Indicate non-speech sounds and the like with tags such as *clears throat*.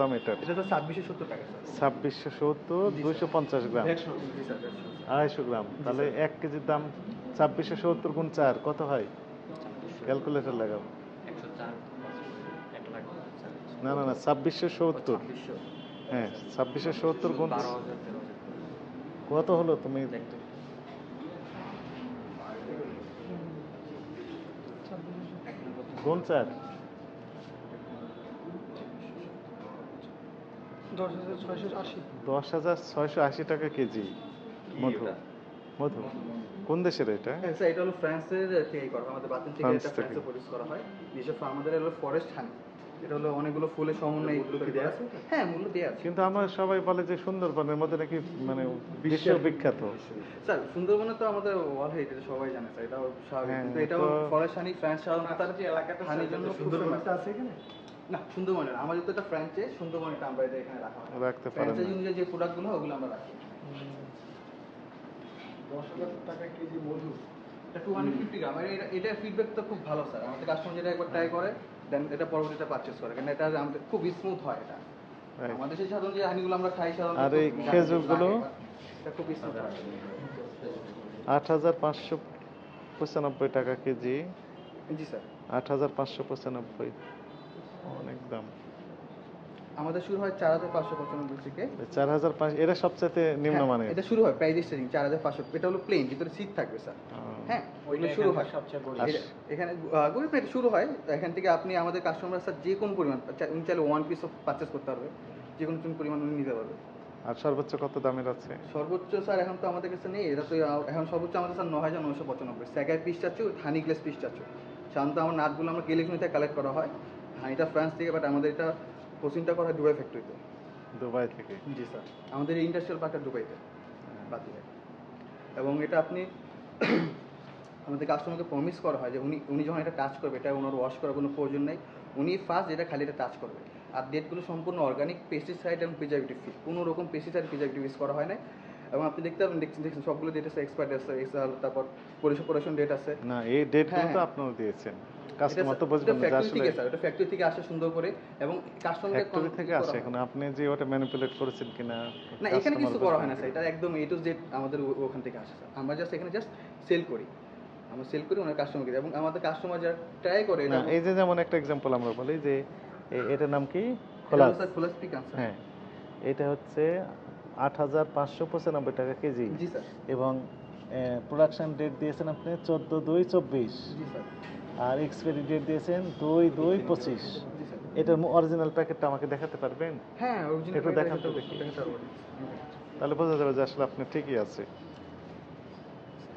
দাম এটার এটা তো ছাব্বিশশো সত্তর টাকা ছাব্বিশশো সত্তর দুইশো পঞ্চাশ গ্রাম। আড়াইশো গ্রাম। তাহলে এক কেজির দাম ছাব্বিশশো সত্তর গুণ চার কত হয়? ক্যালকুলেটর লাগাও। না না না ছাব্বিশশো সত্তর। হ্যাঁ ছাব্বিশশো সত্তর গুণ কত হলো তুমি? গুণ চার। দশ হাজার ছয়শো আশি। টাকা কেজি। মধু। মধু। কোন দেশের এটা? হ্যাঁ স্যার এটা হলো ফ্রান্সের থেকে করা হয়। আমাদের বাতিল থেকে এটা ফ্রান্সে প্রডিউস করা হয়। বিশেষ আমাদের হলো ফরেস্ট হানি এটা হলো অনেকগুলো ফুলের সমন্বয়ে তৈরি করা আছে। হ্যাঁ মূল্য দেওয়া আছে। কিন্তু আমরা সবাই বলে যে সুন্দরবনের মধ্যে নাকি মানে বিশ্ব বিখ্যাত স্যার সুন্দরবনে তো আমাদের ওয়ার্ল্ড হেরিটেজ সবাই জানে স্যার এটাও স্বাভাবিক। হ্যাঁ, কিন্তু এটাও ফরেস্ট হানি ফ্রান্স সাধারণত তার যে এলাকাটা হানির জন্য সুন্দরবনটা আছে এখানে? না সুন্দরবনে না আমাদের তো সুন্দরবনটা আমরা এটা এখানে রাখা হয়। রাখতে পারেন না। অনুযায়ী যে প্রোডাক্টগুলো হয় ওগুলো আমরা রাখি। দশ হাজার টাকা কেজি মধু। এটা টু হান্ড্রেড ফিফটি গ্রাম আর এটা এটা ফিডব্যাক তো খুব ভালো স্যার আমাদের কাস্টমার যেটা একবার ট্রাই করে দেন এটা পরবর্তীতে পারচেস করে কারণ এটা আমাদের খুব স্মুথ হয় এটা। আমাদের সেই সাধারণ যে হানিগুলো আমরা খাই সাধারণত আর এই খেজুরগুলো? এটা খুব স্মুথ হয়। আট হাজার পাঁচশো পঁচানব্বই টাকা কেজি। জি স্যার আট হাজার পাঁচশো পঁচানব্বই। দাম? আমাদের শুরু হয় চার হাজার পাঁচশো পঁচানব্বই থেকে। চার হাজার পাঁচ এটা সবচাইতে হ্যাঁ, নিম্নমানের এটা শুরু হয় প্রাইস স্টার্টিং চার হাজার পাঁচশো। এটা হলো প্লেন ভিতরে সিট থাকবে স্যার হ্যাঁ ওইগুলো শুরু হয়। এটা- এখানে গরিব এটা শুরু হয়। এখান থেকে আপনি আমাদের কাস্টমার স্যার যে কোনো পরিমাণ উনি চাইলে ওয়ান পিসও পারচেস করতে পারবে। যে কোনো পরিমাণ উনি নিতে পারবে। আর সর্বোচ্চ কত দামের আছে? সর্বোচ্চ স্যার এখন তো আমাদের কাছে নেই। এটা তো এখন সর্বোচ্চ আমাদের স্যার ন হাজার নশো পঁচানব্বই। স্যাগার পিস চাচ্ছ হানি গ্লাস পিস চাচ্ছ। সাধারণত আমার নাটগুলো আমরা থেকে কালেক্ট করা হয়। হানিটা ফ্রান্স থেকে বাট আমাদের এটা কোচিংটা করা হয় দুবাই ফ্যাক্টরিতে দুবাই থেকে? জি স্যার আমাদের ইন্ডাস্ট্রিয়াল পার্কটা দুবাইতে বাতিলে এবং এটা আপনি *clears throat* আমাদের কাস্টমারকে প্রমিস করা হয় যে উনি উনি যখন এটা টাচ করবে এটা ওনার ওয়াশ করার কোনো প্রয়োজন নেই উনি ফার্স্ট এটা খালি এটা টাচ করবে। আর ডেটগুলো সম্পূর্ণ অর্গানিক পেস্টিসাইড এবং প্রিজার্ভেটিভ ফ্রি কোনো রকম পেস্টিসাইড প্রিজার্ভেটিভ ইউজ করা হয় না এবং আপনি দেখতে পাবেন দেখছেন দেখছেন সবগুলো ডেট আছে এক্সপায়ার ডেট আছে এক্সাল তারপর পরিশোধন ডেট আছে। না এই ডেটগুলো হ্যাঁ, তো হ্যাঁ। আপনারা দিয়েছেন। কাস্টমার তো বুঝবেন না যে আসলে এটা ফ্যাক্টরি থেকে আসে সুন্দর করে এবং কাস্টমারকে ফ্যাক্টরি থেকে আসে এখন। আপনি যে ওটা ম্যানিপুলেট করেছেন কিনা না এখানে কিছু করা হয় না স্যার এটা একদম এ টু জেড আমাদের ওখান থেকে আসে স্যার আমরা জাস্ট এখানে জাস্ট সেল করি। আমরা সেল করি ওনার কাস্টমারকে এবং আমাদের কাস্টমার যারা ট্রাই করে না এই যে যেমন একটা এক্সাম্পল আমরা বলি যে এটার নাম কি? খোলা খোলা স্পিক আনসার হ্যাঁ। এটা হচ্ছে আট হাজার পাঁচশো পঁচানব্বই টাকা কেজি। এবং প্রোডাকশন ডেট দিয়েছেন আপনি চোদ্দ দুই চব্বিশ। আর এক্সপায়ারি ডেট দিয়েছেন দুই দুই পঁচিশ। এটার অরিজিনাল প্যাকেটটা আমাকে দেখাতে পারবেন? হ্যাঁ একটু দেখান তো দেখি। তাহলে বোঝা যাবে যে আসলে আপনি ঠিকই আছে